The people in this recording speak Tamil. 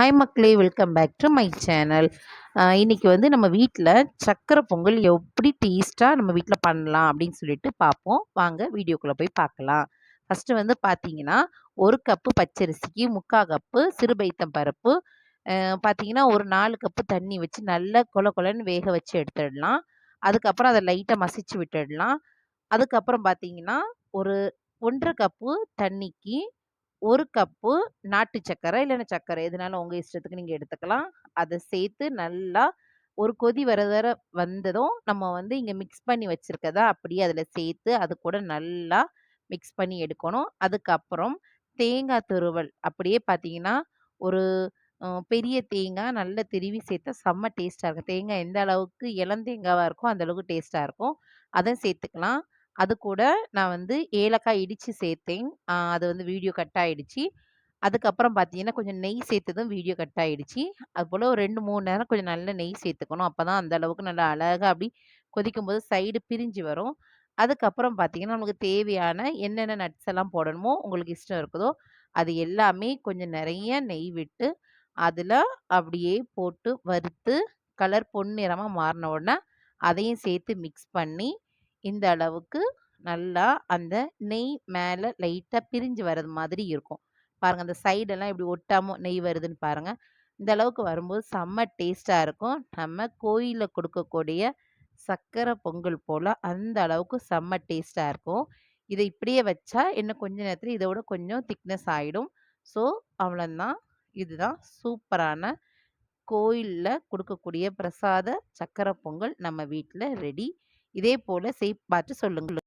ஹாய் மக்களே welcome back to my channel இன்றைக்கி வந்து நம்ம வீட்டில் சக்கரை பொங்கல் எப்படி டேஸ்ட்டாக நம்ம வீட்டில் பண்ணலாம் அப்படின்னு சொல்லிட்டு பார்ப்போம் வாங்க வீடியோக்குள்ளே போய் பார்க்கலாம் ஃபஸ்ட்டு வந்து பார்த்தீங்கன்னா ஒரு கப்பு பச்சரிசிக்கு முக்கால் கப்பு சிறுபைத்தம் பருப்பு. பார்த்தீங்கன்னா ஒரு நாலு கப்பு தண்ணி வச்சு நல்லா கொல கொலன்னு வேக வச்சு எடுத்துடலாம். அதுக்கப்புறம் அதை லைட்டாக மசிச்சு விட்டுடலாம். அதுக்கப்புறம் பார்த்தீங்கன்னா ஒரு ஒன்றரை கப்பு தண்ணிக்கு ஒரு கப்பு நாட்டு சர்க்கரை இல்லைன்னா சக்கரை. எதுனாலும் உங்கள் இஷ்டத்துக்கு நீங்கள் எடுத்துக்கலாம். அதை சேர்த்து நல்லா ஒரு கொதி வர வர வந்ததும் நம்ம வந்து இங்கே மிக்ஸ் பண்ணி வச்சுருக்கதா அப்படியே அதில் சேர்த்து அது கூட நல்லா மிக்ஸ் பண்ணி எடுக்கணும். அதுக்கப்புறம் தேங்காய் துருவல். அப்படியே பார்த்தீங்கன்னா ஒரு பெரிய தேங்காய் நல்லா திருவி சேர்த்தா செம்ம டேஸ்ட்டாக இருக்கும். தேங்காய் எந்த அளவுக்கு இளந்தேங்காவாக இருக்கோ அந்த அளவுக்கு டேஸ்ட்டாக இருக்கும். அதை சேர்த்துக்கலாம். அது கூட நான் வந்து ஏலக்காய் இடித்து சேர்த்தேன். அது வந்து வீடியோ கட் ஆகிடுச்சி அதுக்கப்புறம் பார்த்தீங்கன்னா கொஞ்சம் நெய் சேர்த்ததும் வீடியோ கட் ஆகிடுச்சி அதுபோல் ஒரு ரெண்டு மூணு நேரம் கொஞ்சம் நல்ல நெய் சேர்த்துக்கணும். அப்போ தான் அந்த அளவுக்கு நல்லா அழகாக அப்படி கொதிக்கும் போது சைடு பிரிஞ்சு வரும். அதுக்கப்புறம் பார்த்தீங்கன்னா நமக்கு தேவையான என்னென்ன நட்ஸ் எல்லாம் போடணுமோ உங்களுக்கு இஷ்டம் இருக்குதோ அது எல்லாமே கொஞ்சம் நிறைய நெய் விட்டு அதில் அப்படியே போட்டு வறுத்து கலர் பொன்னிறமாக மாறின உடனே அதையும் சேர்த்து மிக்ஸ் பண்ணி இந்த அளவுக்கு நல்லா அந்த நெய் மேலே லைட்டாக பிரிஞ்சு வர்றது மாதிரி இருக்கும். பாருங்கள் அந்த சைடெல்லாம் இப்படி ஒட்டாமல் நெய் வருதுன்னு பாருங்கள் இந்த அளவுக்கு வரும்போது செம்ம டேஸ்ட்டாக இருக்கும். நம்ம கோயிலில் கொடுக்கக்கூடிய சர்க்கரை பொங்கல் போல் அந்த அளவுக்கு செம்ம டேஸ்ட்டாக இருக்கும். இதை இப்படியே வச்சா இன்னும் கொஞ்ச நேரத்தில் இதை விட கொஞ்சம் திக்னஸ் ஆகிடும் ஸோ அவ்வளோதான் இதுதான் சூப்பரான கோயிலில் கொடுக்கக்கூடிய பிரசாத சக்கரை பொங்கல் நம்ம வீட்டில் ரெடி இதே போல் செய் பார்த்து சொல்லுங்கள்.